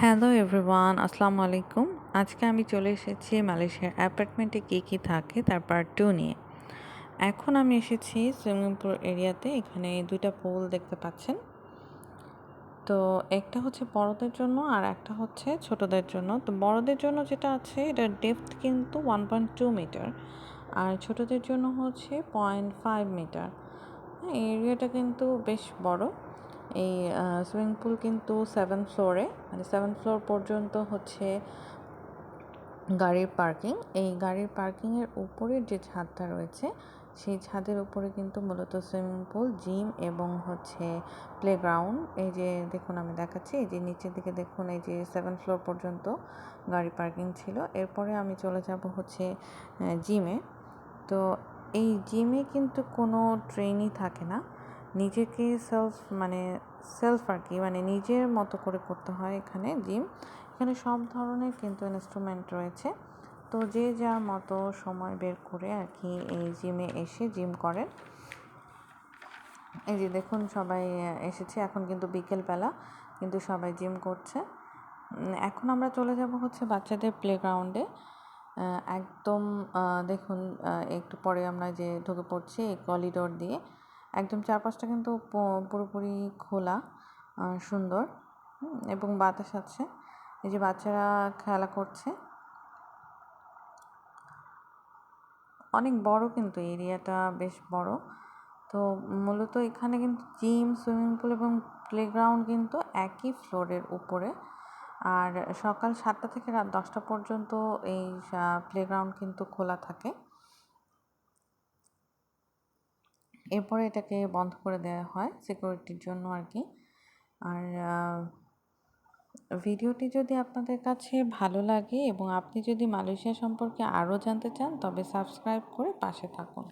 Hello everyone, আসসালামু আলাইকুম। আজকে আমি চলে এসেছি মালয়েশিয়ার অ্যাপার্টমেন্টে কী কী থাকে তার পার্ট টু নিয়ে। এখন আমি এসেছি সুইমিং পুল এরিয়াতে, এখানে দুইটা পুল দেখতে পাচ্ছেন। তো একটা হচ্ছে বড়দের জন্য আর একটা হচ্ছে ছোটদের জন্য। তো বড়দের জন্য যেটা আছে এটার ডেপথ কিন্তু ওয়ান পয়েন্ট টু মিটার আর ছোটদের জন্য হচ্ছে পয়েন্ট ফাইভ মিটার হ্যাঁ এরিয়াটা কিন্তু বেশ বড়। এই সুইমিং পুল কিন্তু সেভেন ফ্লোরে মানে সেভেন ফ্লোর পর্যন্ত হচ্ছে গাড়ির পার্কিং এই গাড়ির পার্কিংয়ের উপরের যে ছাদটা রয়েছে, সেই ছাদের উপরে কিন্তু মূলত সুইমিং পুল জিম এবং হচ্ছে প্লেগ্রাউন্ড এই যে দেখুন, আমি দেখাচ্ছি। এই যে নিচের দিকে দেখুন, এই যে সেভেন ফ্লোর পর্যন্ত গাড়ি পার্কিং ছিল। এরপরে আমি চলে যাব হচ্ছে জিমে তো এই জিমে কিন্তু কোনো ট্রেনই থাকে না। নিজেকে সেলফ মানে সেলফ আর কি মানে নিজের মতো করে করতে হয় এখানে জিম এখানে সব ধরনের কিন্তু ইনস্ট্রুমেন্ট রয়েছে। তো যে যার মতো সময় বের করে আর কি এই জিমে এসে জিম করেন এই যে দেখুন সবাই এসেছে, এখন কিন্তু বিকেলবেলা কিন্তু সবাই জিম করছে। এখন আমরা চলে যাব হচ্ছে বাচ্চাদের প্লেগ্রাউন্ডে একদম দেখুন একটু পরে আমরা যে ঢুকে পড়ছি এই করিডোর দিয়ে। একদম চারপাশটা কিন্তু পুরোপুরি খোলা সুন্দর এবং বাতাস আছে। এই যে বাচ্চারা খেলা করছে। অনেক বড় কিন্তু এরিয়াটা বেশ বড়। তো মূলত এখানে কিন্তু জিম সুইমিং পুল এবং প্লেগ্রাউন্ড কিন্তু একই ফ্লোরের উপরে। আর সকাল সাতটা থেকে রাত দশটা পর্যন্ত এই প্লেগ্রাউন্ড কিন্তু খোলা থাকে। এরপরে এটাকে বন্ধ করে দেওয়া হয় সিকিউরিটির জন্য আর কি আর ভিডিওটি যদি আপনাদের কাছে ভালো লাগে এবং আপনি যদি মালয়েশিয়া সম্পর্কে আরও জানতে চান, তবে সাবস্ক্রাইব করে পাশে থাকুন।